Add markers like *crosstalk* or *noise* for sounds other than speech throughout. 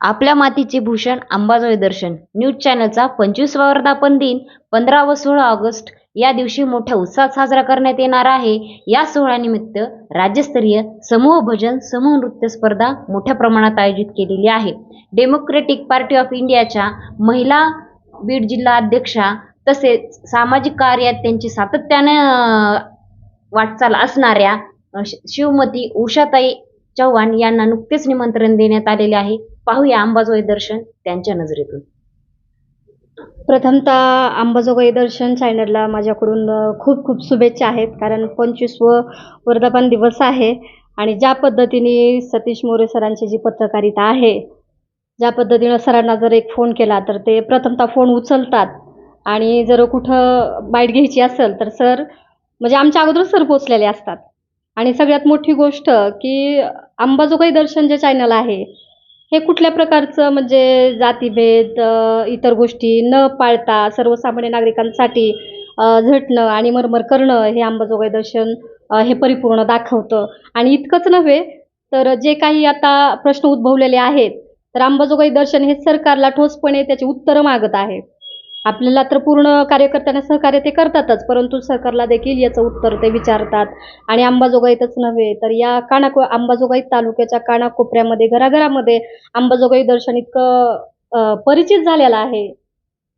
आपल्या मातीचे भूषण अंबाजोई दर्शन. न्यूज चॅनलचा पंचवीसवा वर्धापन दिन पंधरा व सोळा ऑगस्ट या दिवशी मोठ्या उत्साहात साजरा करण्यात येणार आहे. या सोहळ्यानिमित्त राज्यस्तरीय समूह भजन समूह नृत्य स्पर्धा मोठ्या प्रमाणात आयोजित केलेली आहे. डेमोक्रेटिक पार्टी ऑफ इंडियाच्या महिला बीड जिल्हा अध्यक्षा तसेच सामाजिक कार्यात त्यांची सातत्याने वाटचाल असणाऱ्या श- शिवमती उषाताई चव्हाण यांना नुकतेच निमंत्रण देण्यात आलेले आहे. पाहूया अंबाजोगाई दर्शन त्यांच्या नजरेतून. प्रथमतः अंबाजोगाई दर्शन चॅनलला माझ्याकडून खूप खूप शुभेच्छा आहेत. कारण पंचवीसवं वर्धापन दिवस आहे आणि ज्या पद्धतीने सतीश मोरे सरांची जी पत्रकारिता आहे ज्या पद्धतीनं सरांना जर एक फोन केला तर ते प्रथमतः फोन उचलतात. आणि जर कुठं बाईट घ्यायची असेल तर सर म्हणजे आमच्या अगोदर सर पोचलेले असतात. आणि सगळ्यात मोठी गोष्ट की अंबाजोगाई दर्शन जे चॅनल आहे हे कुठल्या प्रकारचं म्हणजे जातीभेद इतर गोष्टी न पाळता सर्वसामान्य नागरिकांसाठी झटणं आणि मरमर करणं हे अंबाजोगाई दर्शन हे परिपूर्ण दाखवतं. आणि इतकंच नव्हे तर जे काही आता प्रश्न उद्भवलेले आहेत तर अंबाजोगाई दर्शन हे सरकारला ठोसपणे त्याची उत्तरं मागत आहे. आपल्याला तर पूर्ण कार्यकर्त्यांना सहकार्य ते करतातच परंतु सरकारला देखील याचं उत्तर ते विचारतात. आणि अंबाजोगाईतच नव्हे तर या कानाको अंबाजोगाई तालुक्याच्या कानाकोपऱ्यामध्ये घराघरामध्ये अंबाजोगाई दर्शन इतकं परिचित झालेलं आहे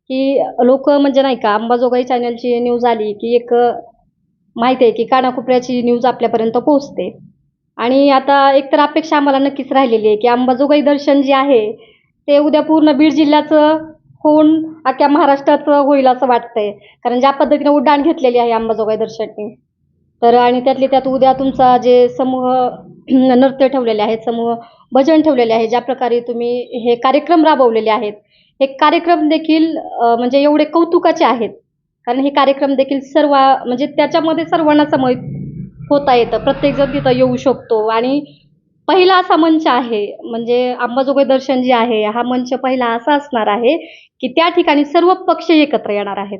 की लोक म्हणजे नाही का अंबाजोगाई चॅनलची न्यूज आली की एक माहिती आहे की कानाकोपऱ्याची न्यूज आपल्यापर्यंत पोहोचते. आणि आता एकतर अपेक्षा आम्हाला नक्कीच राहिलेली आहे की अंबाजोगाई दर्शन जे आहे ते उद्या पूर्ण बीड जिल्ह्याचं होऊन अख्ख्या महाराष्ट्रात होईल असं वाटतंय. कारण ज्या पद्धतीने उड्डाण घेतलेली आहे अंबाजोगाई दर्शनने तर आणि त्यातली त्यात उद्या तुमचा जे समूह *clears throat* नृत्य ठेवलेले आहेत समूह भजन ठेवलेले आहे ज्या प्रकारे तुम्ही हे कार्यक्रम राबवलेले आहेत हे कार्यक्रम देखील म्हणजे एवढे कौतुकाचे आहेत. कारण हे कार्यक्रम देखील सर्व म्हणजे त्याच्यामध्ये सर्वांना समावित होता येतं. प्रत्येकजण तिथं येऊ शकतो. आणि पहिला असा मंच आहे म्हणजे अंबाजोगाई दर्शन जे आहे हा मंच पहिला असा असणार आहे की त्या ठिकाणी सर्व पक्ष एकत्र येणार आहेत.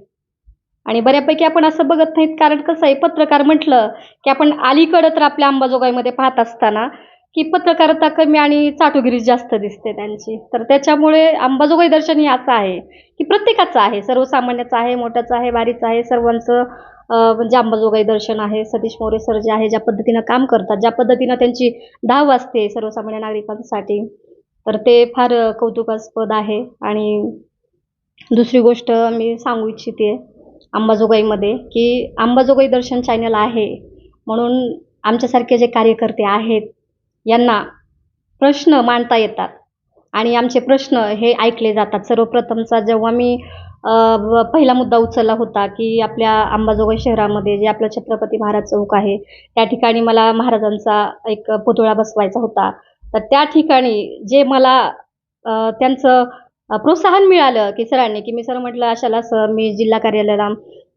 आणि बऱ्यापैकी आपण असं बघत नाहीत कारण कसं आहे पत्रकार म्हटलं की आपण अलीकडं तर आपल्या अंबाजोगाईमध्ये पाहत असताना की पत्रकारिता कमी आणि चाटोगिरी जास्त दिसते त्यांची. तर त्याच्यामुळे अंबाजोगाई दर्शन हे असं आहे की प्रत्येकाचं आहे. सर्वसामान्याचं आहे मोठ्याचं आहे बारीचं आहे. सर्वांचं म्हणजे अंबाजोगाई दर्शन आहे. सतीश मोरे सर जे आहे ज्या पद्धतीनं काम करतात ज्या पद्धतीनं त्यांची धाव असते सर्वसामान्य नागरिकांसाठी तर ते फार कौतुकास्पद आहे. आणि दुसरी गोष्ट मी सांगू इच्छिते अंबाजोगाईमध्ये की अंबाजोगाई दर्शन चॅनल आहे. म्हणून आमच्यासारखे जे कार्यकर्ते आहेत यांना प्रश्न मांडता येतात. आणि आमचे प्रश्न हे ऐकले जातात. सर्वप्रथमचा जेव्हा मी पहिला मुद्दा उचलला होता की आपल्या अंबाजोगाई शहरामध्ये जे आपलं छत्रपती महाराज चौक आहे त्या ठिकाणी मला महाराजांचा एक पुतळा बसवायचा होता. तर त्या ठिकाणी जे मला त्यांचं प्रोत्साहन मिळालं की सरांनी की मी सर म्हटलं अशाला सर मी जिल्हा कार्यालयाला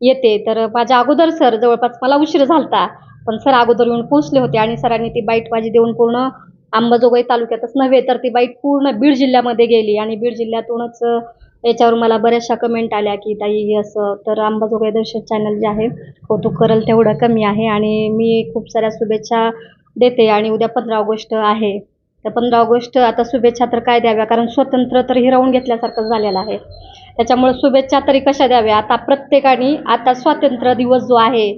येते. तर माझ्या अगोदर सर जवळपास मला उशीर झालता. पण सर अगोदर येऊन पोहोचले होते आणि सरांनी ती बाईट माझी देऊन पूर्ण अंबाजोगाई तालुक्यातच नव्हे तर ती बाईट पूर्ण बीड जिल्ह्यामध्ये गेली. आणि बीड जिल्ह्यातूनच याच्यावर मला बऱ्याचशा कमेंट आल्या की ताई असं तर अंबाजोगाई दर्शन चॅनल जे आहे कौतुक करेल तेवढं कमी आहे आणि मी खूप साऱ्या शुभेच्छा देते आणि उद्या पंधरा ऑगस्ट आहे. तर पंधरा ऑगस्ट आता शुभेच्छा तर काय द्याव्या? कारण स्वतंत्र तर हिरावून घेतल्यासारखं झालेलं आहे. त्याच्यामुळे शुभेच्छा तरी कशा द्याव्या? आता प्रत्येकाने आता स्वातंत्र्य दिवस जो आहे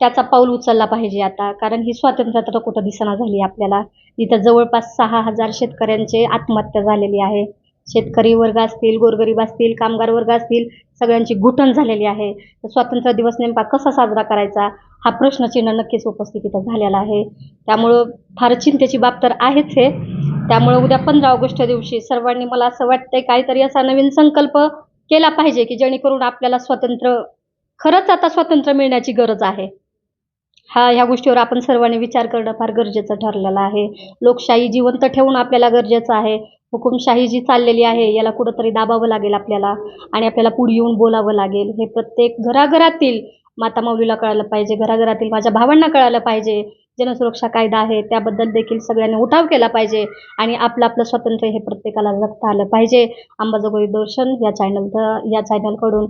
त्याचा पाऊल उचलला पाहिजे आता. कारण ही स्वातंत्र्य तर कुठं दिसना झाली आपल्याला. इथं जवळपास सहा हजार शेतकऱ्यांचे आत्महत्या झालेली आहे. शेतकरी वर्ग असतील गोरगरीब असतील कामगार वर्ग असतील सगळ्यांची घुटण झालेली आहे. तर स्वातंत्र्य दिवस नेमका कसा साजरा करायचा हा प्रश्नचिन्ह नक्कीच उपस्थित इथं झालेला आहे. त्यामुळं फार चिंतेची बाब तर आहेच हे. त्यामुळं उद्या पंधरा ऑगस्ट दिवशी सर्वांनी मला असं वाटतंय काहीतरी असा नवीन संकल्प केला पाहिजे की जेणेकरून आपल्याला स्वातंत्र्य खरंच आता स्वातंत्र्य मिळण्याची गरज आहे. हा ह्या गोष्टीवर आपण सर्वांनी विचार करणं फार गरजेचं ठरलेलं आहे. लोकशाही जिवंत ठेवणं आपल्याला गरजेचं आहे. हुकुमशाही जी चाललेली आहे याला कुठंतरी दाबावं लागेल आपल्याला आणि आपल्याला पुढे येऊन बोलावं लागेल. हे प्रत्येक घराघरातील माता माऊलीला कळालं पाहिजे घराघरातील माझ्या भावांना कळालं पाहिजे. जनसुरक्षा कायदा आहे त्याबद्दल देखील सगळ्यांनी उठाव केला पाहिजे आणि आपलं आपलं स्वातंत्र्य हे प्रत्येकाला जगता आलं पाहिजे. अंबाजोगाई दर्शन या चॅनल या चॅनलकडून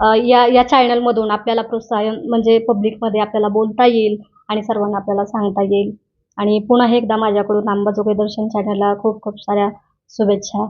या या चॅनलमधून आपल्याला प्रोत्साहन म्हणजे पब्लिकमध्ये आपल्याला बोलता येईल आणि सर्वांना आपल्याला सांगता येईल. आणि पुन्हा एकदा माझ्याकडून अंबाजोगाई दर्शन चॅनलला खूप खूप साऱ्या शुभेच्छा.